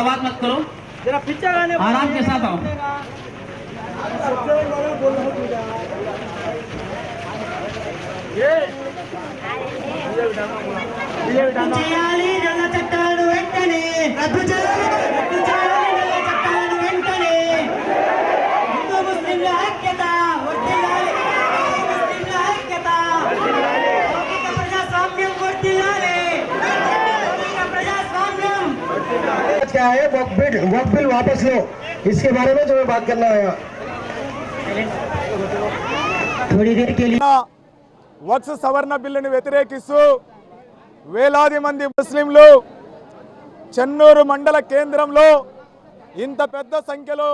आवाज़ मत करो। जरा पिक्चर आने आराम के साथ आओ। ये। ये जाना चाहिए क्या है वक्त बिल वक्त बिल वापस लो इसके बारे में जो मैं बात करना है थोड़ी देर के लिए వక్స్ సవరణ బిల్లుని వ్యతిరేకిస్తూ వేలాది మంది ముస్లింలు చెన్నూరు మండల కేంద్రంలో ఇంత పెద్ద సంఖ్యలో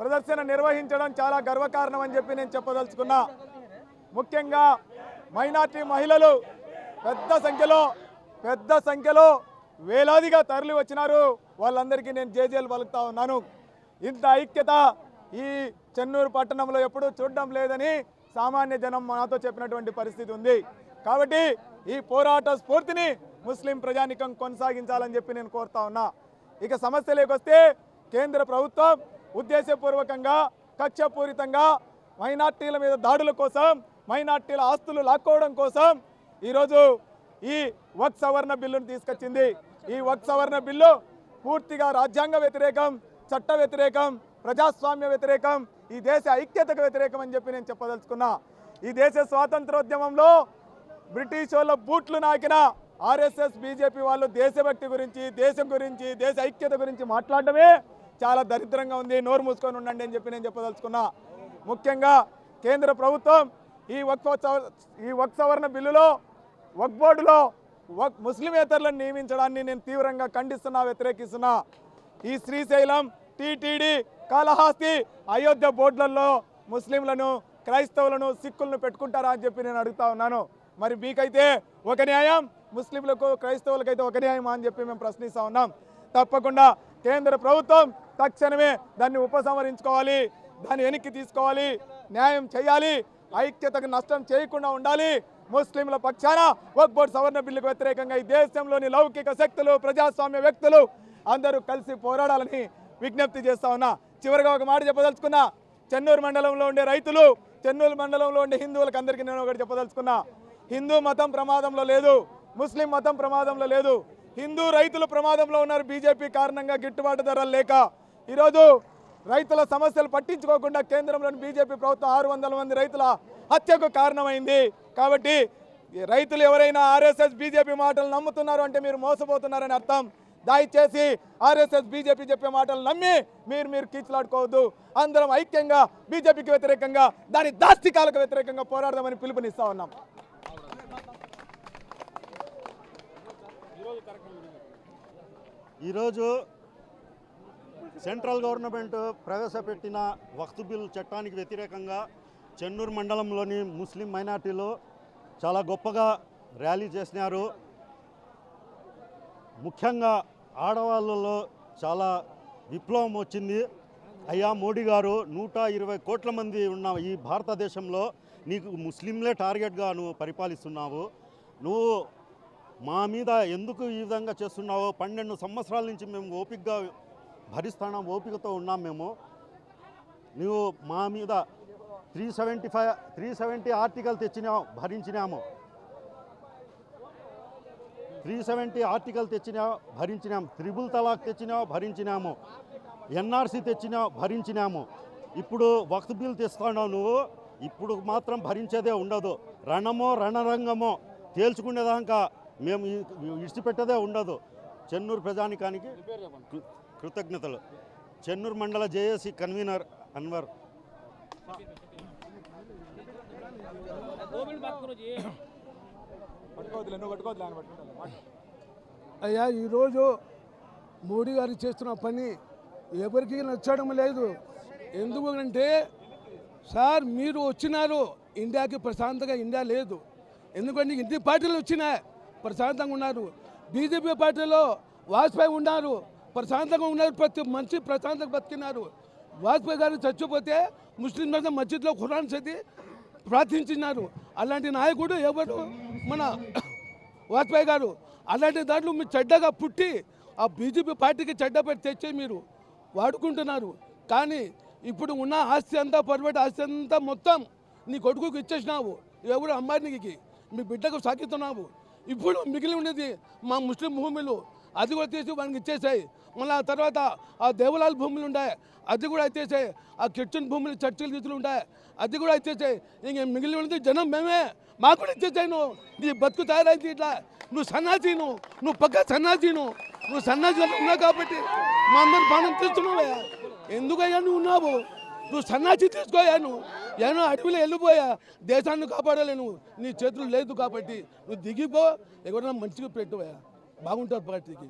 ప్రదర్శన నిర్వహించడం చాలా గర్వకారణం అని చెప్పి నేను చెప్పదలుచుకున్నా ముఖ్యంగా మైనార్టీ మహిళలు పెద్ద సంఖ్యలో పెద్ద సంఖ్యలో వేలాదిగా తరలి వచ్చినారు. వాళ్ళందరికీ నేను జేజేలు పలుకుతా ఉన్నాను. ఇంత ఐక్యత ఈ చెన్నూరు పట్టణంలో ఎప్పుడూ చూడడం లేదని సామాన్య జనం నాతో చెప్పినటువంటి పరిస్థితి ఉంది. కాబట్టి ఈ పోరాట స్ఫూర్తిని ముస్లిం ప్రజానికం కొనసాగించాలని చెప్పి నేను కోరుతా ఉన్నా. ఇక సమస్యలోకి వస్తే కేంద్ర ప్రభుత్వం ఉద్దేశపూర్వకంగా కక్షపూరితంగా మైనార్టీల మీద దాడుల కోసం మైనార్టీల ఆస్తులు లాక్కోవడం కోసం ఈరోజు ఈ వక్ సవరణ బిల్లును తీసుకొచ్చింది. ఈ వక్ సవరణ బిల్లు పూర్తిగా రాజ్యాంగ వ్యతిరేకం చట్ట వ్యతిరేకం ప్రజాస్వామ్య వ్యతిరేకం ఈ దేశ ఐక్యతకు వ్యతిరేకం అని చెప్పి నేను చెప్పదలుచుకున్నా. ఈ దేశ స్వాతంత్రోద్యమంలో బ్రిటిష్ వాళ్ళ బూట్లు నాకిన ఆర్ఎస్ఎస్ బీజేపీ వాళ్ళు దేశభక్తి గురించి దేశం గురించి దేశ ఐక్యత గురించి మాట్లాడటమే చాలా దరిద్రంగా ఉంది. నోరు మూసుకొని ఉండండి అని చెప్పి నేను చెప్పదలుచుకున్నా. ముఖ్యంగా కేంద్ర ప్రభుత్వం ఈ వక్ ఈ వక్ సవరణ బిల్లులో వక్ బోర్డులో వక్ ముస్లిమేతరులను నియమించడాన్ని నేను తీవ్రంగా ఖండిస్తున్నా వ్యతిరేకిస్తున్నా. ఈ శ్రీశైలం టీటీడీ కాళహస్తి అయోధ్య బోర్డులలో ముస్లింలను క్రైస్తవులను సిక్కులను పెట్టుకుంటారా అని చెప్పి నేను అడుగుతా ఉన్నాను. మరి మీకైతే ఒక న్యాయం ముస్లింలకు క్రైస్తవులకైతే ఒక న్యాయం అని చెప్పి మేము ప్రశ్నిస్తా ఉన్నాం. తప్పకుండా కేంద్ర ప్రభుత్వం తక్షణమే దాన్ని ఉపసంహరించుకోవాలి దాన్ని వెనక్కి తీసుకోవాలి న్యాయం చేయాలి ఐక్యతకు నష్టం చేయకుండా ఉండాలి ముస్లింల పక్షాన వక్బోర్డ్ సవరణ బిల్లుకు వ్యతిరేకంగా ఈ దేశంలోని లౌకిక శక్తులు ప్రజాస్వామ్య వ్యక్తులు అందరూ కలిసి పోరాడాలని విజ్ఞప్తి చేస్తా ఉన్నా. చివరిగా ఒక మాట చెప్పదలుచుకున్నా. చెన్నూరు మండలంలో ఉండే రైతులు చెన్నూరు మండలంలో ఉండే హిందువులకు అందరికీ నేను ఒకటి చెప్పదలుచుకున్నా. హిందూ మతం ప్రమాదంలో లేదు ముస్లిం మతం ప్రమాదంలో లేదు హిందూ రైతులు ప్రమాదంలో ఉన్నారు బీజేపీ కారణంగా గిట్టుబాటు ధరలు లేక. ఈరోజు రైతుల సమస్యలు పట్టించుకోకుండా కేంద్రంలోని బీజేపీ ప్రభుత్వం ఆరు వందల మంది రైతుల హత్యకు కారణమైంది. కాబట్టి రైతులు ఎవరైనా ఆర్ఎస్ఎస్ బీజేపీ మాటలు నమ్ముతున్నారు అంటే మీరు మోసపోతున్నారని అర్థం. దయచేసి ఆర్ఎస్ఎస్ బీజేపీ చెప్పే మాటలు నమ్మి మీరు మీరు కీచులాడుకోవద్దు. అందరం ఐక్యంగా బీజేపీకి వ్యతిరేకంగా దాని దాస్తికాలకు వ్యతిరేకంగా పోరాడదామని పిలుపునిస్తా ఉన్నాం. ఈరోజు సెంట్రల్ గవర్నమెంట్ ప్రవేశపెట్టిన వక్తు బిల్ చట్టానికి వ్యతిరేకంగా చెన్నూరు మండలంలోని ముస్లిం మైనార్టీలు చాలా గొప్పగా ర్యాలీ చేసినారు. ముఖ్యంగా ఆడవాళ్ళలో చాలా విప్లవం వచ్చింది. అయ్యా మోడీ గారు నూట ఇరవై కోట్ల మంది ఉన్న ఈ భారతదేశంలో నీకు ముస్లింలే టార్గెట్గా నువ్వు పరిపాలిస్తున్నావు. నువ్వు మా మీద ఎందుకు ఈ విధంగా చేస్తున్నావో పన్నెండు సంవత్సరాల నుంచి మేము ఓపిక్గా భరిస్తాం ఓపికతో ఉన్నాం మేము నువ్వు మా మీద three seventy five three seventy article తెచ్చినావు భరించినాము. త్రీ సెవెంటీ ఆర్టికల్ తెచ్చినా భరించినాము. త్రిబుల్ తలాక్ తెచ్చినా భరించినాము. ఎన్ఆర్సీ తెచ్చినా భరించినాము. ఇప్పుడు వక్త్ బిల్ తెస్తున్నావు నువ్వు ఇప్పుడు మాత్రం భరించేదే ఉండదు. రణమో రణరంగమో తేల్చుకునేదాకా మేము ఇడిచిపెట్టదే ఉండదు. చెన్నూరు ప్రజానికానికి కృతజ్ఞతలు. చెన్నూరు మండల జేఏసీ కన్వీనర్ అన్వర్. అయ్యా ఈరోజు మోడీ గారు చేస్తున్న పని ఎవరికి నచ్చడం లేదు. ఎందుకంటే సార్ మీరు వచ్చినారు ఇండియాకి ప్రశాంతంగా ఇండియా లేదు. ఎందుకంటే ఇన్ని పార్టీలు వచ్చినాయి ప్రశాంతంగా ఉన్నారు. బీజేపీ పార్టీలో వాజ్పేయి ఉన్నారు. ప్రశాంతంగా ఉన్నారు ప్రతి మనిషి ప్రశాంతంగా బతికినారు. వాజ్పేయి గారు చచ్చిపోతే ముస్లిం మీద మస్జిద్లో ఖురాన్ చదివి ప్రార్థించినారు. అలాంటి నాయకుడు ఎవరు? మన వాజ్పేయి గారు. అలాంటి దాంట్లో మీరు చెడ్డగా పుట్టి ఆ బీజేపీ పార్టీకి చెడ్డ పెట్టి తెచ్చే మీరు వాడుకుంటున్నారు. కానీ ఇప్పుడు ఉన్న ఆస్తి అంతా పొరపాటు ఆస్తి అంతా మొత్తం నీ కొడుకుకి ఇచ్చేసినావు. ఎవరు? అమ్మాయికి మీ బిడ్డకు సాకిస్తున్నావు. ఇప్పుడు మిగిలి ఉండేది మా ముస్లిం భూమిలో. అది కూడా తీసి మనకి ఇచ్చేసాయి. మళ్ళీ ఆ తర్వాత ఆ దేవాలయాల భూములు ఉన్నాయి అది కూడా ఇచ్చేసాయి. ఆ కిచెన్ భూములు చర్చిల గీతులు ఉంటాయి అది కూడా ఇచ్చేసాయి. ఇంక మిగిలి ఉంది జనం మేమే. మాకు కూడా ఇచ్చేసాయి నువ్వు. నీ బతుకు తయారైంది ఇట్లా. నువ్వు సన్నాసి నువ్వు. నువ్వు పక్క సన్నాసి నువ్వు. నువ్వు సన్నాసి ఉన్నావు కాబట్టి మా అందరు బాణం తీస్తున్నావయ్యా ఎందుకయ్యా నువ్వు ఉన్నావు? నువ్వు సన్నాసి తీసుకోయా నువ్వు? ఏమో అడవిలో వెళ్ళిపోయా? దేశాన్ని కాపాడలేను నీ చేతులు లేదు కాబట్టి. నువ్వు దిగిపో. ఎవరైనా మంచిగా বাগুনটার পার্টি থেকে